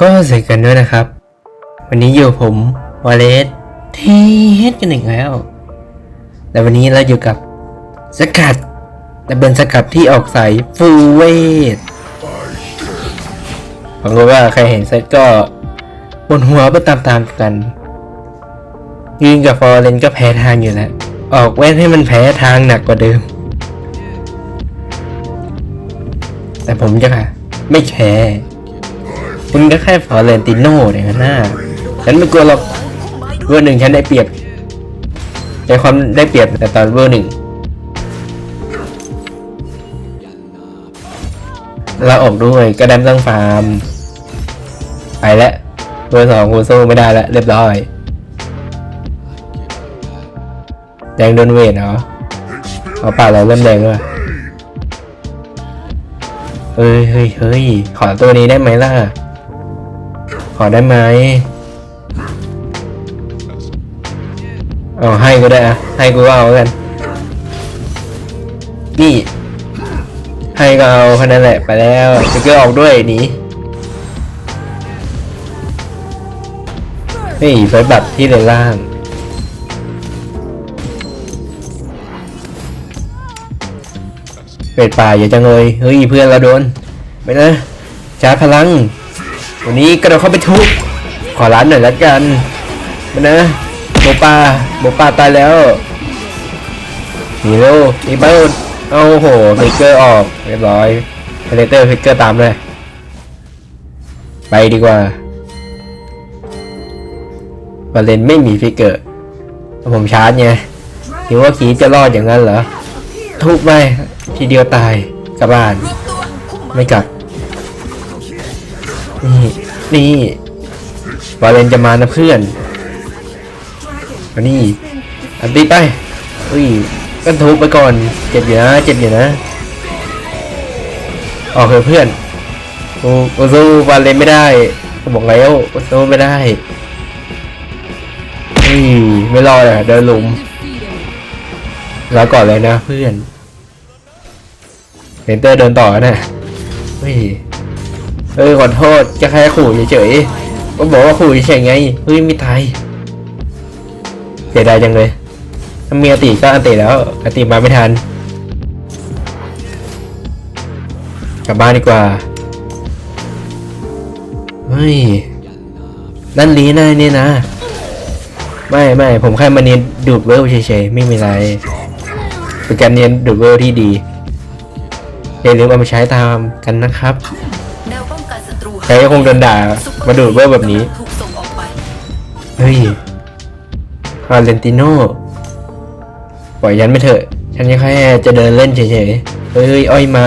ก็สวัสดีกันด้วยนะครับ วันนี้อยู่ผมวาเลสเทสกันอีกแล้ว แต่วันนี้เราอยู่กับสกัดแต่เป็นสกัดที่ออกสายฟูเวทผมรู้ว่าใครเห็นเซตก็บนหัวไปตามๆกัน ยืนกับฟอร์เรนก็แพ้ทางอยู่แล้ว ออกเว้นให้มันแพ้ทางหนักกว่าเดิม แต่ผมจะค่ะ ไม่แคร์ คุณก็แค่ฟอร์เรนติโน่เนี่ยหน้าฉันไม่กลัวหรอกเวอร์หนึ่งฉันได้เปรียบในความได้เปรียบแต่ตอนเวอร์หนึ่งเราออกด้วยก็ได้ไม่ต้องฟาร์ม ไปแล้วเบอร์สองกูสู้ไม่ได้แล้ว เรียบร้อยแดงโดนเวทเหรอเอาป่าเราเริ่มแดงแล้วเฮ้ยเฮ้ยเฮ้ยขอตัวนี้ได้ไหมล่ะ ขอได้ไหมเอาให้ก็ได้อะให้กูก็เอาแล้วกัน นี่ ให้ก็เอาแค่นั้นแหละไปแล้วจะเกอออกด้วยหนีนี่เฟิร์สบัตรที่เลนล่างเป็ดป่าอย่าจังเลย เฮ้ยเพื่อนเราโดน ไปนะชาร์จพลัง วันนี้กระโดดเข้าไปทุบขอร้านหน่อยละกันมานะโมปาโมปาตายแล้วหนีเร็วหนีไปเอาโหฟิกเกอร์ออกเรียบร้อยเพลเตอร์ฟิกเกอร์ตามเลย ไปดีกว่าบาเลนไม่มีฟิกเกอร์ ผมชาร์จไงคิดว่าขีจะรอดอย่างนั้นเหรอทุบไปทีเดียวตายกลับบ้าน ไม่กลับ นี่นี่วาเลนจะมานะเพื่อนมานี่อันตีไปอุ้ยก็ทุบไปก่อนเจ็บอยู่นะเจ็บอยู่นะออกเถอะเพื่อนกูกูสู้วาเลนไม่ได้กูบอกแล้วกูสู้ไม่ได้อุ้ยไม่รอดอะเดินหลุมแล้วก่อนเลยนะเพื่อนเซนเตอร์เดินต่อนะเฮ้ย เออขอโทษจะแค่ขู่เฉยๆก็บอกว่าขู่เฉยไงเฮ้ยไม่ตายเสียดายจังเลยถ้ามีอติก็อันติแล้วอติมาไม่ทัน กลับบ้านดีกว่าเฮ้ยนั่นลีน่าเนี่ยนะ ไม่ไม่ผมแค่มาเนียนดูดเวลเฉยๆไม่มีอะไรเป็นการเรียนดูดเวลที่ดีอย่าลืมเอามาใช้ตามกันนะครับ ใครก็คงโดนด่ามาดูดเวลแบบนี้ ถูกส่งออกไป เฮ้ยวาเลนติโน่ปล่อยยันไปเถอะ ฉันแค่จะเดินเล่นเฉยๆ เฮ้ยอ้อยมา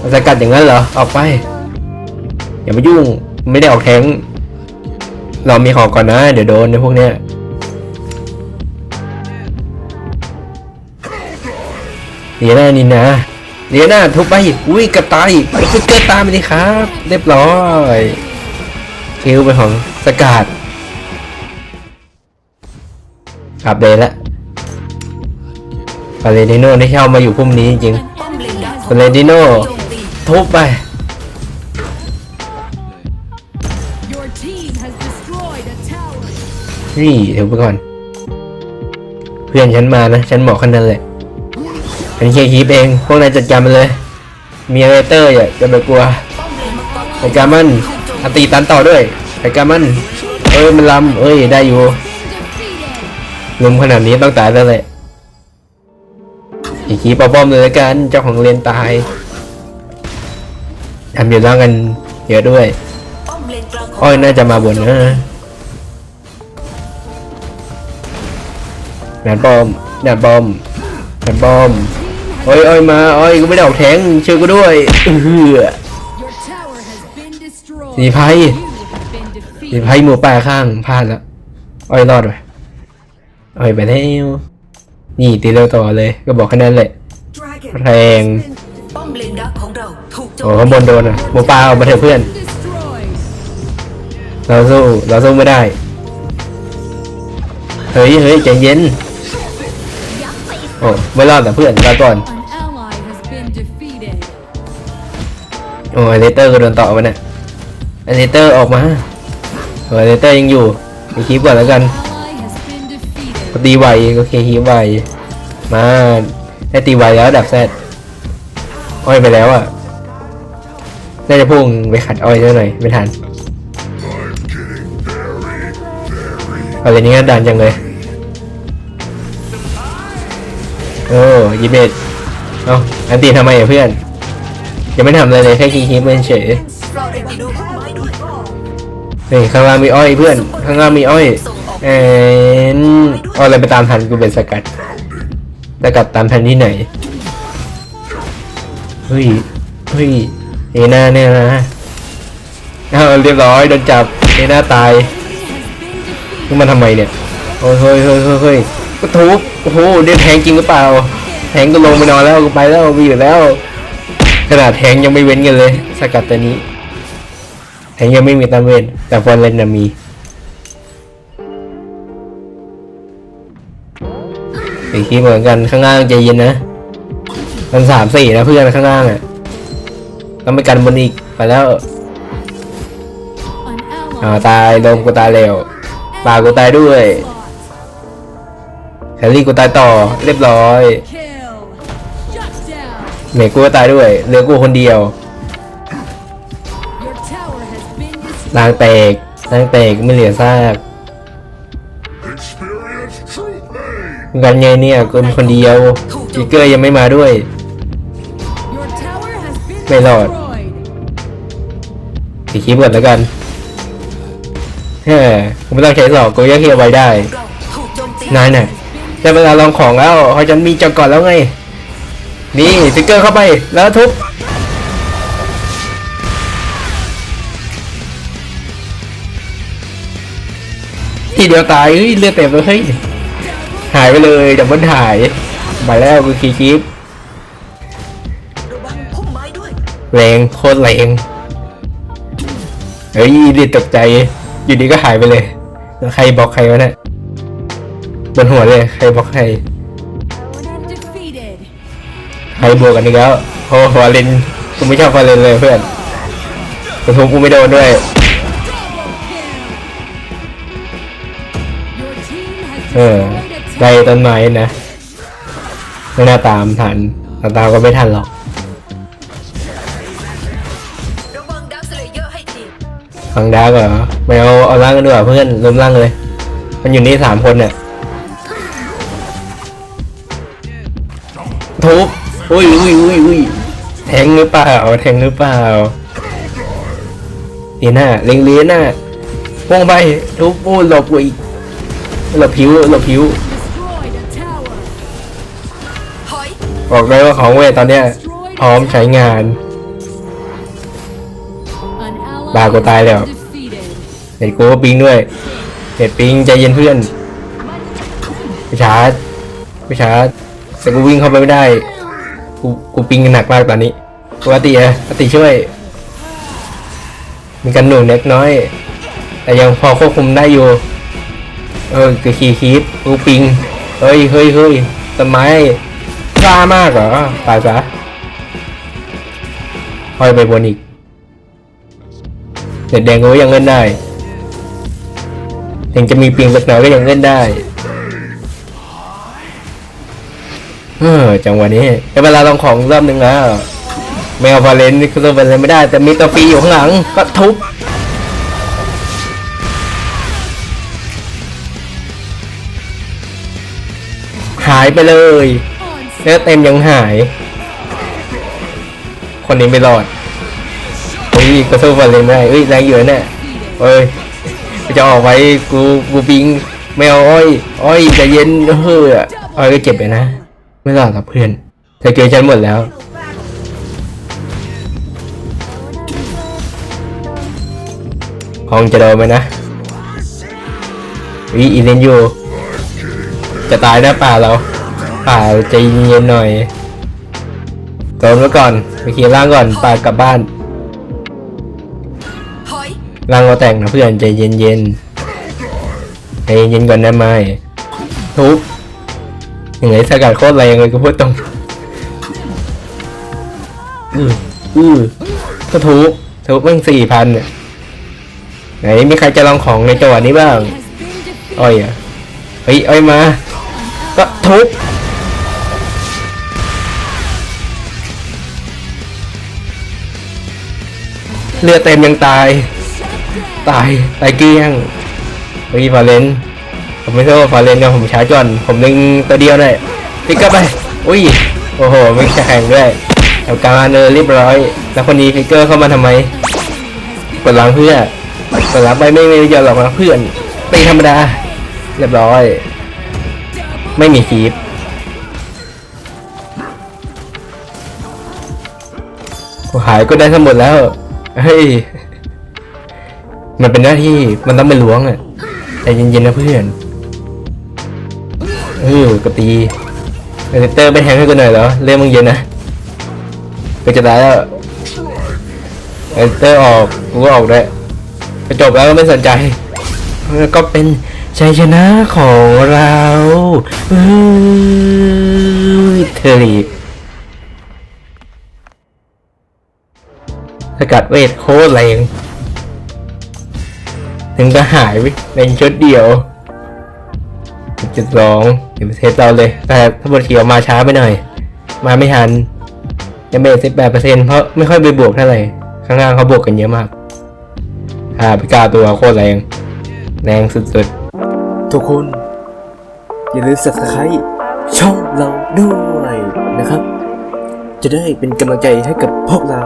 มาสกัดอย่างนั้นเหรอ ออกไป อย่ามายุ่ง ไม่ได้ออกแทงเรามีของก่อนนะ เดี๋ยวโดนในพวกเนี้ยเดี๋ยวน้านี่นะ เดี๋ยวหน้าทุบไปอุ้ยกระตายไปเกอร์ตามไปดิครับ เรียบร้อยคิวเป็นของสกัดอัปเดตแล้วฟาเรนติโน่ได้เข้ามาอยู่พุ่มนี้จริงปเลดิโน่ทุบไปนี่เดี๋ยวไปก่อน เพื่อนฉันมานะ ฉันบอกแค่นั้นแหละ ฉันเคลียร์คีปเอง พวกนายจัดการมันเลย มีอะไรเตอร์อย่าจะไปกลัวป้อมเลนมังกรไอ้การมันอันตีตันต่อด้วยไอ้การมัน เอ้ยมันลำเอ้ยได้อยู่ลุมขนาดนี้ต้องตายแล้วแหละอีกคีปอาป้อมเลยกัน เจ้าของเรียนตายทำอยู่ล่างกันเยอะด้วย อ้อยน่าจะมาบนนะแหนป้อมแหนป้อมแหนป้อม อ้อยอ้อยมาอ้อยกูไม่ได้ออกแทงช่วยกูด้วยเออสีไพ่สีไพ่หมูป่าข้างพลาดแล้วอ้อยรอดไปอ้อยไปแล้วนี่ตีเร็วต่อเลย ก็บอกแค่นั้นแหละแรงโอ้ข้างบนโดนอะหมูป่าเอามาเถอะเพื่อน เราสู้เราสู้ไม่ได้เฮ้ยเฮ้ยใจเย็นโอ้ไม่รอดแต่เพื่อนลาก่อน โอ้ยเลเตอร์ก็โดนต่อมาเนี่ยเลเตอร์ออกมาเอออเลเตอร์ยังอยู่มีคลิปก่อนแล้วกันก็ตีไวก็เคคลิปไวมาได้ตีไวแล้วดับแซดอ้อยไปแล้วอะน่าจะพุ่งไปขัดอ้อยซะหน่อยไม่ทันเอาเลยนี้ก็ดันจังเลยโอ้ยิเอ็ดเอ้าอันตีทำไมอะเพื่อน ยังไม่ทำอะไรเลยแค่คีคิปเป็นเฉยเราได้ไปดูพุ่มไม้ด้วยนี่ข้างล่างมีอ้อยเพื่อน ข้างล่างมีอ้อยเอ็นออะไรไปตามทันกูเป็นสกัดสกัดตามทันที่ไหนเฮ้ยเฮ้ยเอน่าเนี่ยนะเอาเรียบร้อยโดนจับเอน่าตายนี่มันทำไมเนี่ยโอ้ยเฮ้ยเฮ้ยเฮ้ยเฮ้ยก็ทุบโอ้โหเดี๋ยวแทงจริงหรือเปล่าแทงก็ลงไปนอนแล้วกูไปแล้วมีอยู่แล้ว ขนาดแทงยังไม่เว้นกันเลย สกัดตัวนี้ แทงยังไม่มีตามเว้นแต่ฟอนเลนน่ะมีอีกทีเหมือนกันข้างล่างใจเย็นนะมันสามสี่นะเพื่อนข้างล่างอะต้องไปกันบนอีกไปแล้วอ่าตายโดมกูตายแล้วปากูตายด้วยแฮร์รี่กูตายต่อเรียบร้อย down. เมยกูก็ตายด้วยเหลือกูคนเดียวลางแตกลางแตกไม่เหลือซากกันไงเนี่ยกูเป็นคนเดียวอีเกอร์ยังไม่มาด้วยไม่รอดสีคีย์บอร์ดแล้วกันเฮ้ยกูไม่ต้องใช้สอกกูยังเคลียร์ไว้ได้เราถูกโจมตีนายน่ะได้เวลาลองของแล้วเพราะมีจอก่อนแล้วไง นี่สติ๊กเกอร์เข้าไปแล้วทุบทีเดียวตายเฮ้ยเลือดเต็มเลยเฮ้ยหายไปเลยดับเบิลหายมาแล้วกูคีย์คีปแรงโคตรแรงเฮ้ยดิตกใจ อยู่ดีก็หายไปเลยแล้วใครบล็อกใครวะเนี่ยบนหัวเลย ใครบล็อกใคร ใครบวกกันอีกแล้วโอ้ฟอร์เรนกูไม่ชอบฟอร์เรนเลยเพื่อนกระทุบกูไม่โดนด้วยเออ destroyed a ไล่ tower. ต้นไม้นะไม่น่าตามทันต่ตามก็ไม่ทันหรอกขังดักสเลเยอร์ให้ทีฟังดากเหรอไม่เอาเอาล่างกันดีกว่าเพื่อนรวมล่างเลย มันอยู่นี่สามคนเนี่ยทุบ อุ้ยอุ้ยอุ้ยอุ้ยแทงหรือเปล่า แทงหรือเปล่านี่หน้าเล็งเลี้ยน้าพวงไปทุบปูหลบกูอีกหลบผิวหลบผิวบอกเลยว่าของเวทตอนเนี้ยพร้อมใช้งาน บากูตายแล้วเห็ดกูก็ปิงด้วยเห็ดปิงใจเย็นเพื่อนไปชาร์จไปชาร์จแต่กูวิ่งเข้าไปไม่ได้ กูกูปิงหนักมากตอนนี้กูอติอะอติช่วย มีกันหนุนเล็กน้อย แต่ยังพอควบคุมได้อยู่ เออคือคีคีปกูปิง เฮ้ยเฮ้ยเฮ้ยต้นไม้กล้ามากเหรอตายซะคอยไปบนอีกเด็ดแดงก็ยังเล่นได้ ถึงจะมีปิงเล็กน้อยก็ยังเล่นได้ เออจังหวะนี้ได้เวลาลองของรอบหนึ่งแล้วแมวฟาเลนนี่คือตัวเป็นอะไรไม่ได้ แต่มีตัวฟรีอยู่ข้างหลังก็ทุบหายไปเลยเนื้อเต็มยังหาย คนนี้ไม่รอดเฮ้ยก็สู้ฟาเลนไม่ได้เฮ้ยแรงอยู่นะเนี่ยเฮ้ยจะออกไว้กูกูปิงไม่เอาอ้อยอ้อยใจเย็นเฮ้ยอ้อยก็เจ็บไปนะ ไม่รอดกับเพื่อนเธอเกยฉันหมดแล้วคงจะโดนไหมนะวิอีเลนอยู่จะตายนะป่าเรา ป่าใจเย็นๆหน่อยโดนไว้ก่อนไปเคลียร์ร่างก่อนป่ากลับบ้านถอยร่างเราแต่งนะเพื่อนใจเย็นๆใจเย็นๆก่อนนะไม่ทุบ อย่างไรสกัดโคตรแรงเลยก็พูดตรงอืออือก็ทุบทุบแม่งสี่พันเนี่ยไหนมีใครจะลองของในจังหวะนี้บ้างอ้อยอะเฮ้ยอ้อยมา ก็ทุบเลือดเต็มยังตาย ตาย ตายเกลี้ยงเฮ้ยฟาเลน ผมไม่ชอบฟาเลนกับผมช้าจอน ผมเล็งตัวเดียวได้พิกกลับไป อุ้ย โอ้โห ไม่แข่งด้วยแถวกลางเนอเรียบร้อย แล้วคนนี้ฟิกเกอร์เข้ามาทำไมกดล้างเพื่อกดล้างไปไม่ไม่ยอมหรอกนะเพื่อนตีธรรมดา เรียบร้อย ไม่มีคีปหายก็ได้ทั้งหมดแล้ว เฮ้ย มันเป็นหน้าที่มันต้องไปล้วงอะใจเย็นๆนะเพื่อน ออกระตีเอเตอร์ไปแทงให้กูหน่อยเหรอเล่นมึงเย็นนะก็จะได้แล้วเอเตอร์ออกกูก็ออกได้ไปจบแล้วก็ไม่สนใจก็เป็นชัยชนะของเราเฮ้ยเทอรีสกัดเวทโคตรแรงถึงก็หายไปเป็นชุดเดียว จุดสองเดี๋ยวเทสเราเลย แต่ถ้าบทเขียวมาช้าไปหน่อย มาไม่ทันยังไม่สิบแปดเปอร์เซ็นต์เพราะไม่ค่อยไปบวกเท่าไหร่ ข้างล่างเขาบวกกันเยอะมากอ่าพิกาตัวโคตรแรง แรงสุดๆ ทุกคน อย่าลืม subscribe ช่องเราด้วยนะครับ จะได้เป็นกำลังใจให้กับพวกเรา